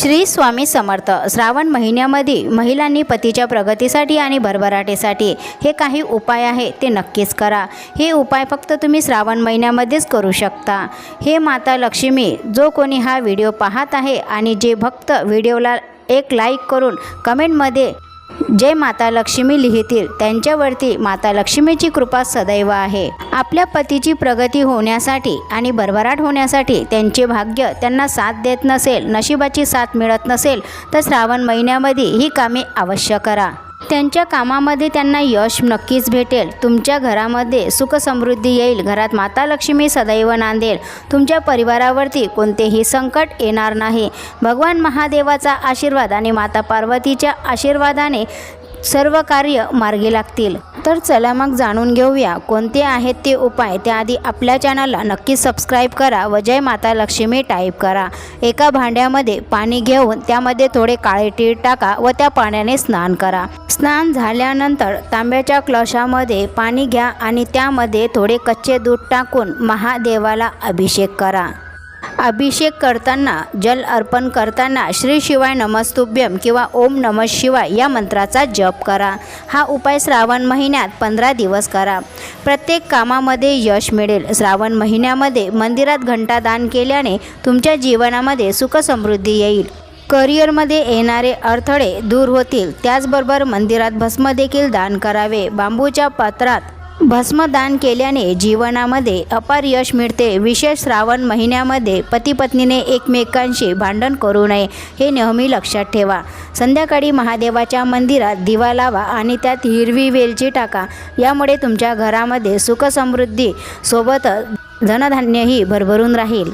श्री स्वामी समर्थ. श्रावण महिन्यामध्ये महिलांनी पतीच्या प्रगतीसाठी आणि भरभराटीसाठी हे काही उपाय आहे ते नक्कीच करा. हे उपाय फक्त तुम्ही श्रावण महिन्यामध्येच करू शकता. हे माता लक्ष्मी जो कोणी हा व्हिडिओ पाहत आहे आणि जे भक्त व्हिडिओला एक लाईक करून कमेंटमध्ये जय माता लक्ष्मी लिहितील त्यांच्यावरती माता लक्ष्मीची कृपा सदैव आहे. आपल्या पतीची प्रगती होण्यासाठी आणि भरभराट होण्यासाठी त्यांचे भाग्य त्यांना साथ देत नसेल नशिबाची साथ मिळत नसेल तर श्रावण महिन्यामध्ये ही कामे अवश्य करा. त्यांच्या कामामध्ये त्यांना यश नक्कीच भेटेल. तुमच्या घरामध्ये सुख समृद्धी येईल. घरात माता लक्ष्मी सदैव नांदेल. तुमच्या परिवारावरती कोणतेही संकट येणार नाही. भगवान महादेवाचा आशीर्वाद आणि माता पार्वतीच्या आशीर्वादाने सर्व कार्य मार्गी लागतील. तर चला मग जाणून घेऊया कोणते आहेत ते उपाय. त्याआधी आपल्या चॅनलला नक्की सबस्क्राईब करा व जय माता लक्ष्मी टाईप करा. एका भांड्यामध्ये पाणी घेऊन त्यामध्ये थोडे काळे तीळ टाका व त्या पाण्याने स्नान करा. स्नान झाल्यानंतर तांब्याच्या क्लशामध्ये पाणी घ्या आणि त्यामध्ये थोडे कच्चे दूध टाकून महादेवाला अभिषेक करा. अभिषेक करताना जल अर्पण करताना श्री शिवाय नमस्तुभ्यम किंवा ओम नम शिवाय या मंत्राचा जप करा. हा उपाय श्रावण महिन्यात पंधरा दिवस करा. प्रत्येक कामामध्ये यश मिळेल. श्रावण महिन्यामध्ये मंदिरात घंटादान केल्याने तुमच्या जीवनामध्ये सुखसमृद्धी येईल. करिअरमध्ये येणारे अडथळे दूर होतील. त्याचबरोबर मंदिरात भस्म देखील दान करावे. बांबूच्या पात्रात भस्म दान केल्याने जीवनामध्ये अपार यश मिळते. विशेष श्रावण महिन्यामध्ये पतीपत्नीने एकमेकांशी भांडण करू नये हे नेहमी लक्षात ठेवा. संध्याकाळी महादेवाच्या मंदिरात दिवा लावा आणि त्यात हिरवी वेलची टाका. यामुळे तुमच्या घरामध्ये सुखसमृद्धी सोबतच धनधान्यही भरभरून राहील.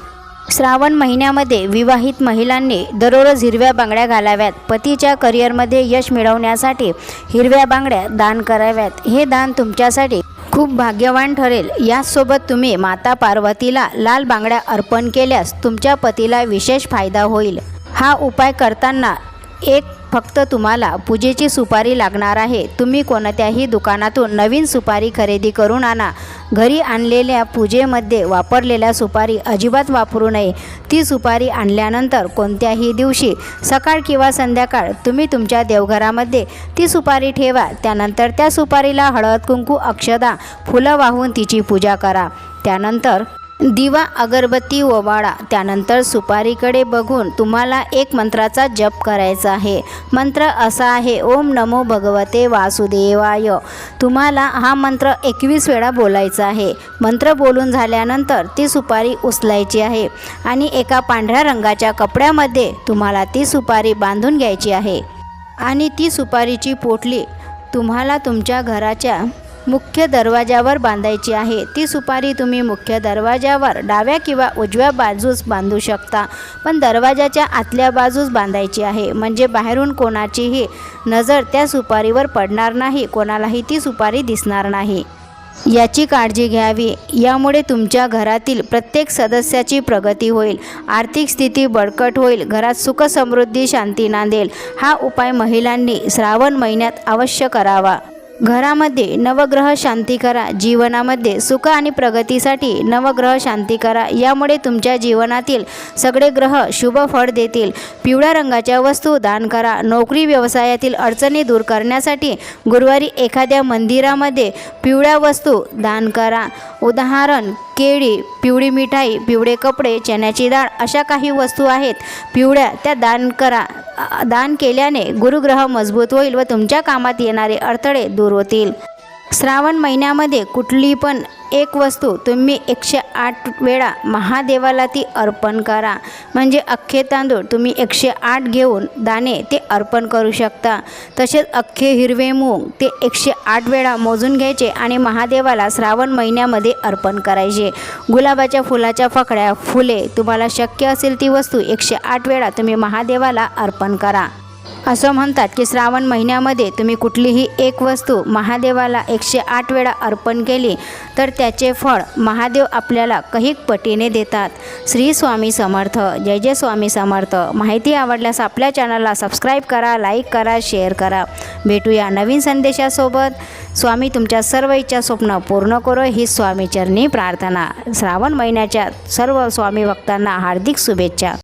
श्रावण महिन्यामध्ये विवाहित महिलांनी दररोज हिरव्या बांगड्या घालाव्यात. पतीच्या करिअरमध्ये यश मिळवण्यासाठी हिरव्या बांगड्या दान कराव्यात. हे दान तुमच्यासाठी खूप भाग्यवान ठरेल. याचसोबत तुम्ही माता पार्वतीला लाल बांगड्या अर्पण केल्यास तुमच्या पतीला विशेष फायदा होईल. हा उपाय करताना एक फक्त तुम्हाला पूजेची सुपारी लागणार आहे. तुम्ही कोणत्याही दुकानातून नवीन सुपारी खरेदी करून आणा. घरी आणलेल्या पूजेमध्ये वापरलेल्या सुपारी अजिबात वापरू नये. ती सुपारी आणल्यानंतर कोणत्याही दिवशी सकाळ किंवा संध्याकाळ तुम्ही तुमच्या देवघरामध्ये ती सुपारी ठेवा. त्यानंतर त्या सुपारीला हळद कुंकू अक्षदा फुलं वाहून तिची पूजा करा. त्यानंतर दिवा अगरबत्ती ओवाळा त्यानंतर सुपारीकडे बघून तुम्हाला एक मंत्राचा जप करायचा आहे. मंत्र असा आहे ओम नमो भगवते वासुदेवाय. तुम्हाला हा मंत्र एकवीस वेळा बोलायचा आहे. मंत्र बोलून झाल्यानंतर ती सुपारी उचलायची आहे आणि एका पांढऱ्या रंगाच्या कपड्यामध्ये तुम्हाला ती सुपारी बांधून घ्यायची आहे. आणि ती सुपारीची पोटली तुम्हाला तुमच्या घराच्या मुख्य दरवाजावर बांधायची आहे. ती सुपारी तुम्ही मुख्य दरवाजावर डाव्या किंवा उजव्या बाजूस बांधू शकता. पण दरवाजाच्या आतल्या बाजूस बांधायची आहे. म्हणजे बाहेरून कोणाचीही नजर त्या सुपारीवर पडणार नाही. कोणालाही ती सुपारी दिसणार नाही. याची काळजी घ्यावी. यामुळे तुमच्या घरातील प्रत्येक सदस्याची प्रगती होईल. आर्थिक स्थिती बळकट होईल. घरात सुख समृद्धी शांती नांदेल. हा उपाय महिलांनी श्रावण महिन्यात अवश्य करावा. घरामध्ये नवग्रह शांती करा. जीवनामध्ये सुख आणि प्रगतीसाठी नवग्रह शांती करा. यामुळे तुमच्या जीवनातील सगळे ग्रह शुभ फळ देतील. पिवळ्या रंगाच्या वस्तू दान करा. नोकरी व्यवसायातील अडचणी दूर करण्यासाठी गुरुवारी एखाद्या मंदिरामध्ये पिवळ्या वस्तू दान करा. उदाहरण केळी पिवळी मिठाई पिवळे कपडे चण्याची डाळ अशा काही वस्तू आहेत. पिवळ्या त्या दान करा. दान केल्याने गुरुग्रह मजबूत होईल व तुमच्या कामात येणारे अडथळे दूर होतील. श्रावण महिन्यामध्ये कुठली पण एक वस्तू तुम्ही एकशे आठ वेळा महादेवाला ती अर्पण करा. म्हणजे अख्खे तांदूळ तुम्ही एकशे आठ घेऊन दाणे ते अर्पण करू शकता. तसेच अख्खे हिरवे मूग ते एकशे आठ वेळा मोजून घ्यायचे आणि महादेवाला श्रावण महिन्यामध्ये अर्पण करायचे. गुलाबाच्या फुलाच्या फकड्या फुले तुम्हाला शक्य असेल ती वस्तू एकशे आठ वेळा तुम्ही महादेवाला अर्पण करा. असं म्हणतात की श्रावण महिन्यामध्ये तुम्ही कुठलीही एक वस्तू महादेवाला एकशे आठ वेळा अर्पण केली तर त्याचे फळ महादेव आपल्याला कैक पटीने देतात. श्री स्वामी समर्थ. जय जय स्वामी समर्थ. माहिती आवडल्यास आपल्या चॅनलला सबस्क्राईब करा लाईक करा शेअर करा. भेटूया नवीन संदेशासोबत. स्वामी तुमच्या सर्व इच्छा स्वप्न पूर्ण करो ही स्वामीचरणी प्रार्थना. श्रावण महिन्याच्या सर्व स्वामी भक्तांना हार्दिक शुभेच्छा.